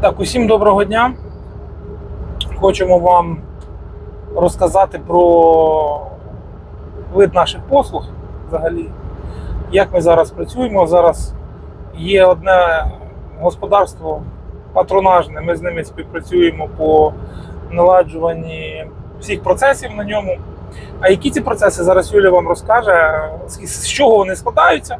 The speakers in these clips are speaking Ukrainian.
Так, усім доброго дня. Хочемо вам розказати про вид наших послуг взагалі. Як ми зараз працюємо. Зараз є одне господарство патронажне, ми з ними співпрацюємо по наладжуванні всіх процесів на ньому. А які ці процеси зараз Юля вам розкаже, з чого вони складаються.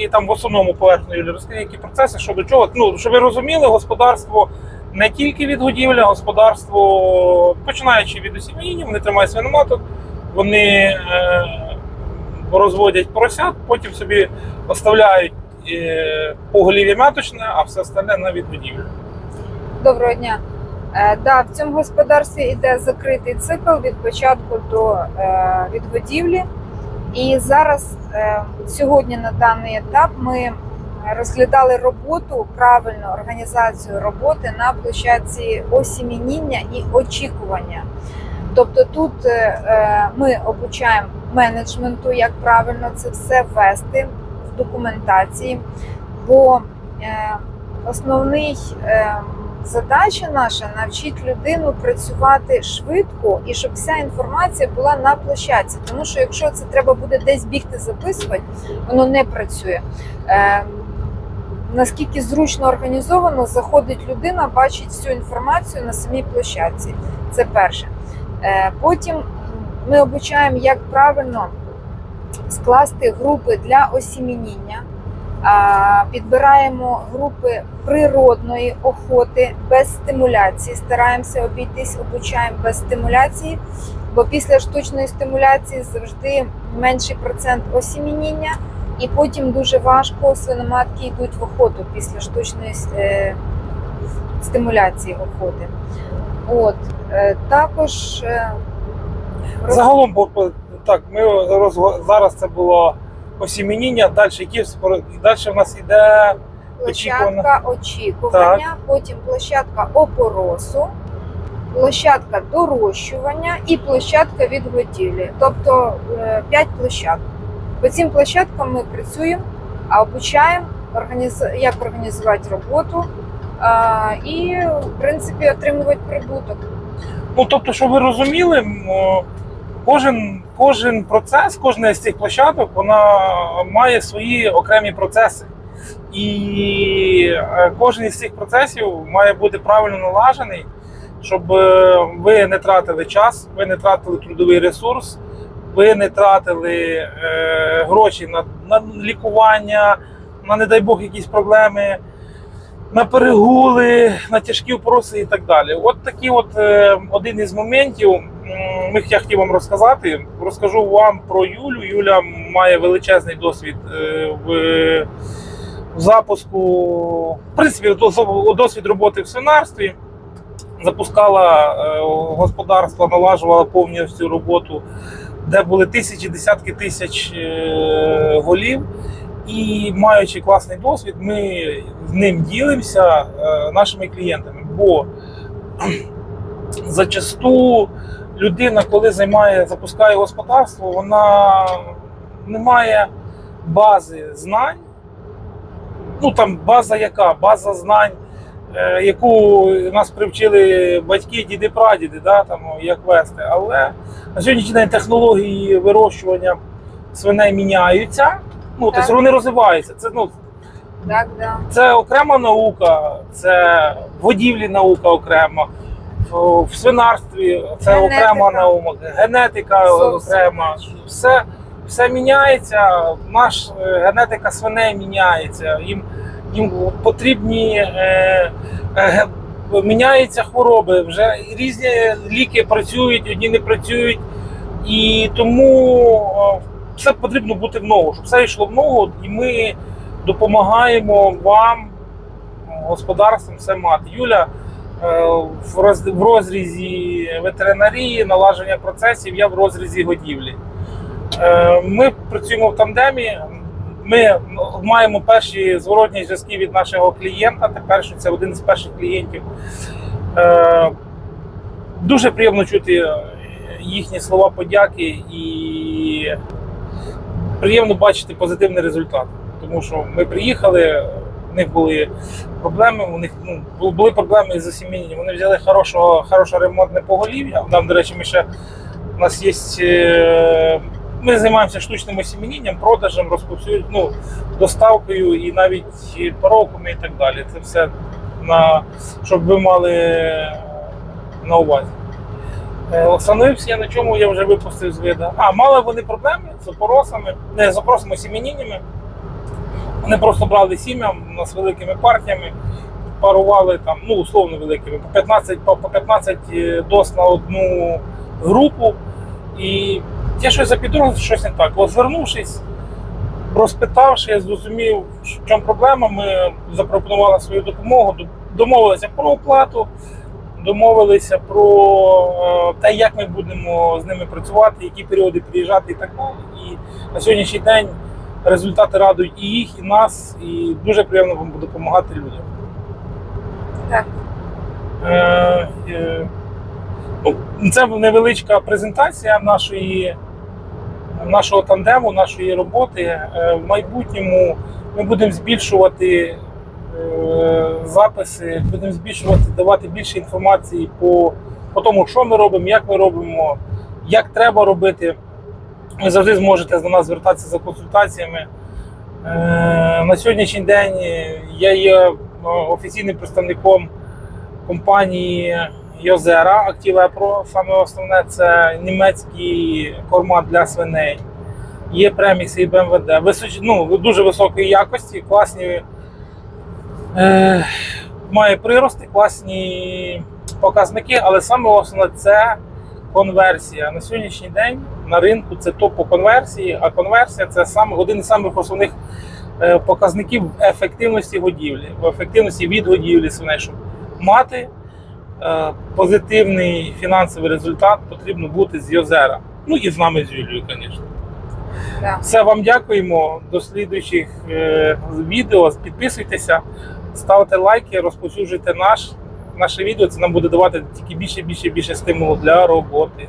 І там в основному поверхню Юлі розкаже, які процеси, що до чого. Ну, щоб ви розуміли, господарство не тільки від годівлі, господарство, починаючи від осіння, вони тримають свиноматок, вони е, розводять поросят, потім собі оставляють е, поголів'я маточне, а все остальне на відгодівлю. Доброго дня. Е, да, в цьому господарстві йде закритий цикл від початку до е, відгодівлі. І зараз, е, сьогодні на даний етап, ми розглядали роботу, правильну організацію роботи на площадці осімініння і очікування. Тобто тут е, е, ми обучаємо менеджменту, як правильно це все ввести в документації, бо основний задача наша навчити людину працювати швидко і щоб вся інформація була на площадці. Тому що якщо це треба буде десь бігти записувати, воно не працює. Е, Наскільки зручно організовано, заходить людина, бачить всю інформацію на самій площадці. Це перше. Е, Потім ми обучаємо, як правильно скласти групи для осімініння. Підбираємо групи природної охоти без стимуляції. Стараємося обійтись, обучаємо без стимуляції, бо після штучної стимуляції завжди менший процент осімініння, і потім дуже важко свиноматки йдуть в охоту після штучної е, стимуляції охоти. От е, також е, Загалом, по- так, ми розго- зараз це було осімініння, далі які спор- далі в нас іде площадка очікування, потім площадка опоросу, площадка дорощування і площадка відгодівлі. Тобто 5 площадок. По цим площадкам ми працюємо, а обучаємо, організ- як організувати роботу а, і, в принципі, отримувати прибуток. Ну, тобто, щоб ви розуміли, м, о, кожен, кожен процес, кожна з цих площадок, вона має свої окремі процеси. І е, кожен із цих процесів має бути правильно налажений, щоб е, ви не тратили час, ви не тратили трудовий ресурс, ви не тратили е, гроші на, на лікування, на, не дай Бог, якісь проблеми на перегули, на тяжкі впроси і так далі. От такий от е, один із моментів. Ми я хотів вам розказати. Розкажу вам про Юлю. Юля має величезний досвід е, в, запуску, в принципі, досвід роботи в свинарстві. Запускала е, господарство, налажувала повністю роботу, де були тисячі, десятки тисяч е, голів. І маючи класний досвід, ми з ним ділимося нашими клієнтами. Бо зачасту людина, коли займає, запускає господарство, вона не має бази знань. Ну там база яка? База знань, е, яку нас привчили батьки, діди, прадіди, да, там, як вести. Але на сьогоднішній день технології вирощування свиней міняються. Ну, Так. тобто вони розвиваються. Це, ну, Так, да. це окрема наука, це годівлі наука окрема, в свинарстві це Генетика. окрема наука, генетика Зовсім окрема. Все, все міняється. Наш е, генетика свиней міняється. Їм, їм потрібні е, е, міняються хвороби. Вже різні ліки працюють, одні не працюють. І тому е, все потрібно бути в ногу, щоб все йшло в ногу, і ми допомагаємо вам, господарствам, все мати. Юля е, в роз- в розрізі ветеринарії, налаження процесів, я в розрізі годівлі. Е, Ми працюємо в тандемі. Ми маємо перші зворотні зв'язки від нашого клієнта. Тепер що це один з перших клієнтів. Е, Дуже приємно чути їхні слова подяки і приємно бачити позитивний результат. Тому що ми приїхали, У них були проблеми, у них ну, були проблеми з осімінням. Вони взяли хорошого, хороше ремонтне поголів'я. Нам, до речі, ми ще у нас є. е, Ми займаємося штучним осімінням, продажем, розповсюдженням, ну, доставкою і навіть пороками і так далі. Це все на щоб ви мали на увазі. Е, Остановився я на чому я вже випустив з вида. А, мали вони проблеми з опоросами, не з опоросами, з сім'яніннями. Вони просто брали сім'я у нас великими партіями, парували там, ну, условно великими, по 15, по по 15 доз на одну групу. І я щось запідозрив, щось не так. От звернувшись, розпитавши, я зрозумів, в чому проблема. Ми запропонували свою допомогу, домовилися про оплату, домовилися про е, те, як ми будемо з ними працювати, які періоди приїжджати і так далі. І на сьогоднішній день результати радують і їх, і нас, і дуже приємно вам допомагати людям. Так. Е, е, ну, Це невеличка презентація нашої, нашого тандему, нашої роботи. Е, В майбутньому ми будемо збільшувати е, записи, будемо збільшувати, давати більше інформації по, по тому, що ми робимо, як ми робимо, як треба робити. Ви завжди зможете до нас звертатися за консультаціями. Е, На сьогоднішній день я є е, офіційним представником компанії Йозера Актівепро. Саме основне це німецький корма для свиней. Є премікси і БМВД. Височ... Ну, дуже високої якості, класні. Е... Має прирости, класні показники, але саме основне це конверсія. На сьогоднішній день на ринку це топ по конверсії, а конверсія це саме один із самих основних е, показників ефективності годівлі, в ефективності від годівлі свиней, щоб мати е, позитивний фінансовий результат, потрібно бути з Йозера. Ну і з нами з Юлією, звісно. Все вам дякуємо. До слідуючих е, відео. Підписуйтеся, ставте лайки, розповсюджуйте наш, наше відео. Це нам буде давати тільки більше, більше, більше стимулу для роботи.